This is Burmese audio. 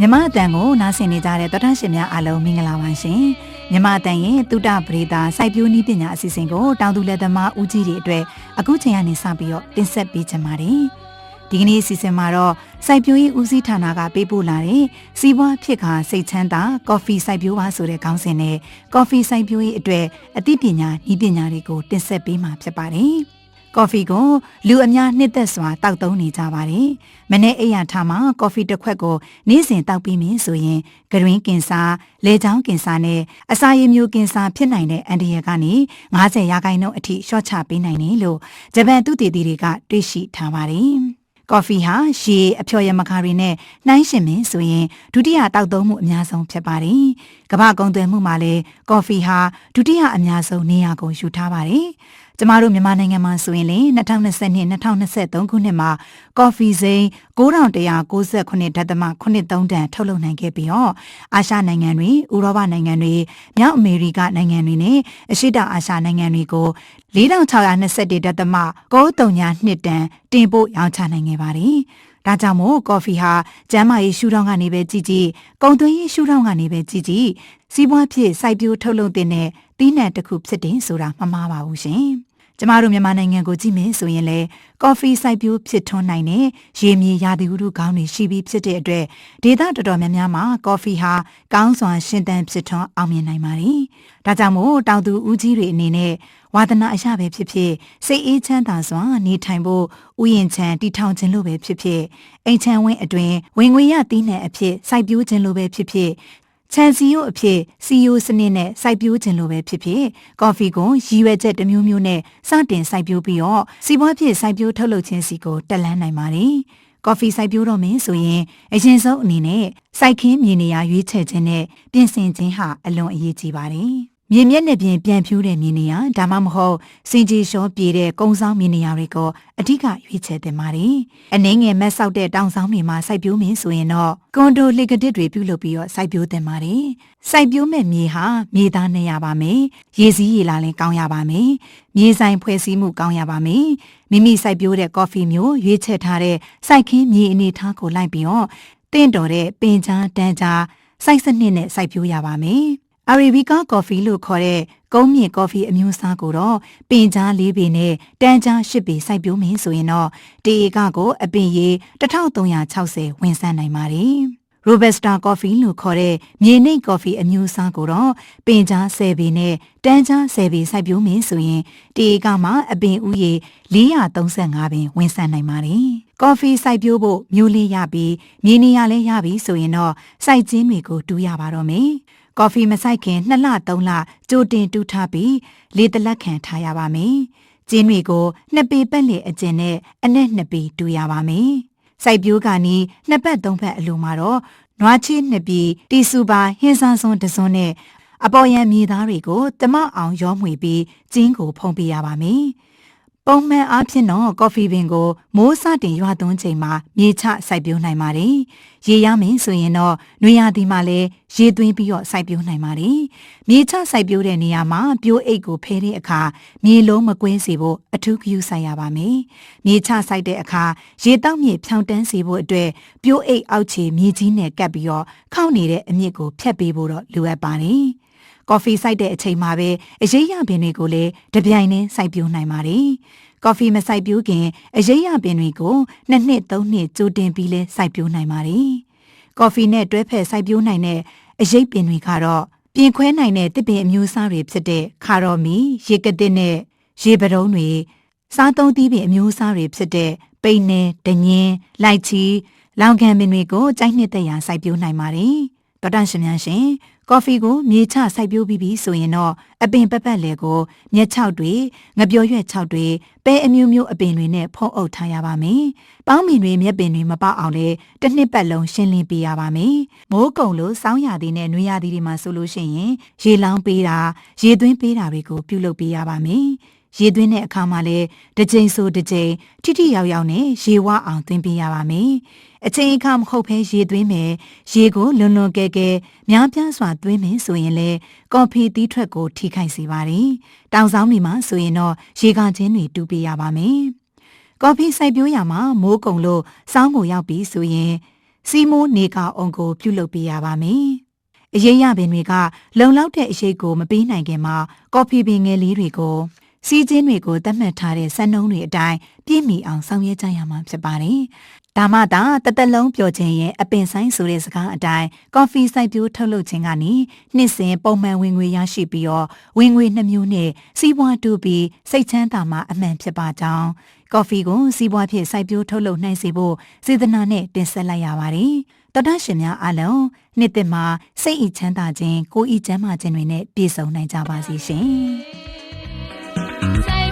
မြမအတန်ကိုနားဆင်နေကြတဲ့သောတာရှင်များအားလုံးမင်္ဂလာပါရှင်မြမအတန်ရဲ့တုဒ္ဒပရိသစိုက်ပျိုးနည်းပညာအစီအစဉ်ကိုတောင်သူလက်သမားဦးကြီးတွေအတွက်အခုချိန်ကနေစပြီးတော့တင်ဆက်ပေးချင်ပါတယ်ဒီကနေ့အစီအစဉ်မှာတော့စိုက်ပျိုးရေးဦးစီးဌာနကပေးပို့လာတဲ့စီးပွားဖြစ်ခါစိတ်ချမ်းသာကော်ဖီစိုက်ပျိုးပါဆိုတဲ့ခေါင်းစဉ်နဲ့ကော်ဖီစိုက်ပျိုးရေးအတွက်အသိပညာနည်းပညာတွေကိုတင်ဆက်ပေးမှာဖြစ်ပါတယ် ကော်ဖီကိုလူအများနှစ်သက်စွာတောက်သုံးနေကြပါတယ်။မနေ့အိယာထားမှာကော်ဖီတစ်ခွက်ကိုနေ့စဉ်တောက်ပြီးမြင်ဆိုရင်ဂရင်းကင်ဆာ၊လေချောင်းကင်ဆာနဲ့အစာရည်မျိုးကင်ဆာဖြစ်နိုင်တဲ့အန်ဒီရကနေ90ရာခိုင်နှုန်းအထိရှော့ချပေးနိုင်တယ်လို့ဂျပန်သုတေသီတွေကတွေ့ရှိထားပါတယ်။ကော်ဖီဟာရှည်အဖျော်ရမခါတွေနဲ့နှိုင်းရှင်မင်းဆိုရင်ဒုတိယတောက်သုံးမှုအများဆုံးဖြစ်ပါတယ်။ကမ္ဘာကုန်သွယ်မှုမှာလည်းကော်ဖီဟာဒုတိယအများဆုံးနေရာကိုယူထားပါတယ်။ကျမတို့မြန်မာနိုင်ငံမှာဆိုရင်လေ2020နှစ်2023ခုနှစ်မှာကော်ဖီစိမ်း9198ဒသမ83တန်ထုတ်လုပ်နိုင်ခဲ့ပြီးတော့အာရှနိုင်ငံတွေဥရောပနိုင်ငံတွေမြောက်အမေရိကနိုင်ငံတွေနဲ့အရှေ့တောင်အာရှနိုင်ငံတွေကို4621ဒသမ9332တန်တင်ပို့ရောင်းချနိုင်ခဲ့ပါတယ်။ ဒါကြောင့်မို့ကော်ဖီဟာကျန်းမာရေးရှုထောင့်ကနေပဲကြည့်ကြည့်ကုန်သွယ်ရေးရှုထောင့်ကနေပဲကြည့်ကြည့်စီးပွားဖြစ်စိုက်ပျိုးထုတ်လုပ်တဲ့သီးနှံတစ်ခုဖြစ်တယ်ဆိုတာမမှားပါဘူးရှင်။ ကျမတို့မြန်မာနိုင်ငံကိုကြည့်မယ်ဆိုရင်လေကော်ဖီစိုက်ပျိုးဖြစ်ထွန်းနိုင်တဲ့ရေမြေရာသီဥတုကောင်းတွေရှိပြီးဖြစ်တဲ့အတွက်ဒေသတော်တော်များများမှာကော်ဖီဟာကောင်းစွာရှင်သန်ဖြစ်ထွန်းအောင်မြင်နိုင်ပါတယ်။ဒါကြောင့်မို့တောင်သူဦးကြီးတွေအနေနဲ့ဝါသနာအရပဲဖြစ်ဖြစ်စိတ်အေးချမ်းသာစွာနေထိုင်ဖို့ဥယျာဉ်ချမ်းတီထောင်ခြင်းလို့ပဲဖြစ်ဖြစ်အိမ်ချမ်းဝင်းအတွင်ဝင်ငွေရသီးနှံအဖြစ်စိုက်ပျိုးခြင်းလို့ပဲဖြစ်ဖြစ် ချန်စီယိုအဖြစ်စီယိုစနစ်နဲ့စိုက်ပျိုးခြင်းလိုပဲဖြစ်ဖြစ်ကော်ဖီကိုရည်ရွယ်ချက်တစ်မျိုးမျိုးနဲ့စတင်စိုက်ပျိုးပြီးတော့စီးပွားဖြစ်စိုက်ပျိုးထုတ်လုပ်ခြင်းစီကိုတက်လှမ်းနိုင်ပါတယ်။ကော်ဖီစိုက်ပျိုးတော့မင်းဆိုရင်အရင်ဆုံးအနေနဲ့စိုက်ခင်းမြေနေရာရွေးချယ်ခြင်းနဲ့ပြင်ဆင်ခြင်းဟာအလွန်အရေးကြီးပါတယ်။ မြေမျက်နှာပြင်ပြန်ဖြူးတဲ့မြေနေရာဒါမှမဟုတ်စင်ကြီးလျှောပြေတဲ့ကုန်းဆောင်မြေနေရာတွေကိုအဓိကရွေးချယ်သင့်ပါတယ်။အနှင်းငယ်မက်ဆောက်တဲ့တောင်ဆောင်တွေမှာစိုက်ပျိုးမင်းဆိုရင်တော့ကွန်ဒိုလီကတစ်တွေပြုလုပ်ပြီးတော့စိုက်ပျိုးသင့်ပါတယ်။စိုက်ပျိုးမဲ့မြေဟာမြေသားနဲ့ရပါမယ်။ရေစည်းရေလာလည်းကောင်းရပါမယ်။မြေဆိုင်ဖွဲ့စည်းမှုကောင်းရပါမယ်။မိမိစိုက်ပျိုးတဲ့ကော်ဖီမျိုးရွေးချယ်ထားတဲ့စိုက်ခင်းမြေအနေထားကိုလိုက်ပြီးတော့တင့်တော်တဲ့ပင်ချားတန်းချားစိုက်စနစ်နဲ့စိုက်ပျိုးရပါမယ်။ အာရီဘီကာကော်ဖီလို့ခေါ်တဲ့ကုန်းမြင့်ကော်ဖီအမျိုးအစားကိုတော့ပင်ကြား၄ပေနဲ့တန်းကြား၈ပေစိုက်ပျိုးမင်းဆိုရင်တော့တေဧကကိုအပင်ရေ1360ဝင်ဆန်းနိုင်ပါတယ်။ Robusta Coffee လို့ခေါ်တဲ့မြေနိမ့်ကော်ဖီအမျိုးအစားကိုတော့ပင်ကြား10ပေနဲ့တန်းကြား10ပေစိုက်ပျိုးမင်းဆိုရင်တေဧကမှာအပင်ဥယေ435ပင်ဝင်ဆန်းနိုင်ပါတယ်။ကော်ဖီစိုက်ပျိုးဖို့မျိုးလေးရပြီးမြေနေရလဲရပြီးဆိုရင်တော့စိုက်ခြင်းတွေကိုတူးရပါတော့မယ်။ ကော်ဖီမဆိုင်ခင်2လ3လကြိုတင်တူးထားပြီးလေတလက်ခံထားရပါမယ်။ကျင်းတွေကိုနှစ်ပေပတ်လေအကျင်နဲ့အနက်နှစ်ပေတူရပါမယ်။စိုက်ပျိုးကနီးနှစ်ပတ်သုံးပတ်အလိုမှာတော့နွားချီနှစ်ပြည်တီစုပါဟင်းဆန်းစွန်းတစွန်းနဲ့အပေါ်ရန်မြေသားတွေကိုတမအောင်ရောမှွေပြီးကျင်းကိုဖုံးပေးရပါမယ်။ ပုံမှန်အားဖြင့်တော့ကော်ဖီပင်ကိုမိုးစတင်ရွာသွန်းချိန်မှာမြေချစိုက်ပျိုးနိုင်ပါတယ်။ရေရမယ်ဆိုရင်တော့နွေရာသီမှာလည်းရေသွင်းပြီးတော့စိုက်ပျိုးနိုင်ပါတယ်။မြေချစိုက်ပျိုးတဲ့နေရာမှာပြိုးအိတ်ကိုဖဲတဲ့အခါမြေလုံးမကွင်းစေဖို့အထူးဂရုစိုက်ရပါမယ်။မြေချစိုက်တဲ့အခါရေတောက်မြေဖြောင်းတန်းစေဖို့အတွက်ပြိုးအိတ်အောက်ခြေမြေကြီးနဲ့ကပ်ပြီးတော့ခေါင်းနေတဲ့အမြင့်ကိုဖြတ်ပေးဖို့တော့လိုအပ်ပါတယ်။ ကော်ဖီစိုက်တဲ့အချိန်မှာပဲအရေးရပင်တွေကိုလည်းတပြိုင်တည်းစိုက်ပျိုးနိုင်ပါတယ်။ကော်ဖီမစိုက်ပျိုးခင်အရေးရပင်တွေကိုနှစ်နှစ်သုံးနှစ်ကြိုတင်ပြီးလဲစိုက်ပျိုးနိုင်ပါတယ်။ကော်ဖီနဲ့တွဲဖက်စိုက်ပျိုးနိုင်တဲ့အရေးပင်တွေကတော့ပြင်ခွဲနိုင်တဲ့တစ်ပင်အမျိုးအစားတွေဖြစ်တဲ့ခါရော်မီရေကတစ်နဲ့ရေပရုံးတွေစားသုံးသီးပင်အမျိုးအစားတွေဖြစ်တဲ့ပိန်နဲ့ဒညင်းလိုက်ချီလောင်ခံပင်တွေကိုကြိုက်နှစ်သက်ရာစိုက်ပျိုးနိုင်ပါတယ်။ တော်တန်ရှင်များရှင်ကော်ဖီကိုမြေချစိုက်ပျိုးပြီးပြီဆိုရင်တော့အပင်ပပတ်လေကိုမြက်ချောက်တွေငပြောရွက်ချောက်တွေပဲအမျိုးမျိုးအပင်တွေနဲ့ဖုံးအုပ်ထားရပါမယ်။ပေါင်းမင်တွေမြက်ပင်တွေမပေါက်အောင်လဲတစ်နှစ်ပတ်လုံးရှင်းလင်းပေးရပါမယ်။မိုးကုံလို့စောင်းရသည်နဲ့နွေရသည်တွေမှာဆိုလို့ရှိရင်ရေလောင်းပေးတာရေသွင်းပေးတာတွေကိုပြုလုပ်ပေးရပါမယ်။ရေသွင်းတဲ့အခါမှာလည်းတစ်ကြိမ်ဆိုတစ်ကြိမ်ထိထိရောက်ရောက်နဲ့ရေဝအောင်သွင်းပေးရပါမယ်။ အချိန်အခါမဟုတ်ဘဲရေသွင်းမယ်ရေကိုလွန်လွန်ကဲကဲများပြားစွာသွင်းမယ်ဆိုရင်လေကော်ဖီတီးထွက်ကိုထိခိုက်စေပါတယ်တောင်ဆောင်တွေမှာဆိုရင်တော့ရေကချင်းတွေတူပေးရပါမယ်ကော်ဖီစိုက်ပျိုးရမှာမိုးကုံလို့စောင်းကိုရောက်ပြီးဆိုရင်စီမိုးနေကောင်အောင်ကိုပြုလုပ်ပေးရပါမယ်။အရေးရပင်တွေကလုံလောက်တဲ့အရေးကိုမပေးနိုင်ခင်မှာကော်ဖီပင်ငယ်လေးတွေကိုစီးချင်းတွေကိုသတ်မှတ်ထားတဲ့စံနှုန်းတွေအတိုင်းပြည့်မီအောင်ဆောင်ရွက်ကြရမှာဖြစ်ပါတယ်။ ဒါမှသာတသက်လုံးပျော်ခြင်းရဲ့အပင်ဆိုင်ဆိုတဲ့စကားအတိုင်းကော်ဖီစိုက်ပျိုးထုတ်လုပ်ခြင်းကနေနှစ်စဉ်ပုံမှန်ဝင်ငွေရရှိပြီးတော့ဝင်ငွေနှမျိုးနဲ့စီးပွားတူပြီးစိတ်ချမ်းသာမှအမှန်ဖြစ်ပါကြောင်းကော်ဖီကိုစီးပွားဖြစ်စိုက်ပျိုးထုတ်လုပ်နိုင်စေဖို့စေတနာနဲ့တင်ဆက်လိုက်ရပါတယ်။တော်တာရှင်များအားလုံးနှစ်သက်မှာစိတ်ဤချမ်းသာခြင်းကိုယ်ဤကျန်းမာခြင်းတွေနဲ့ပြည့်စုံနိုင်ကြပါစေရှင်။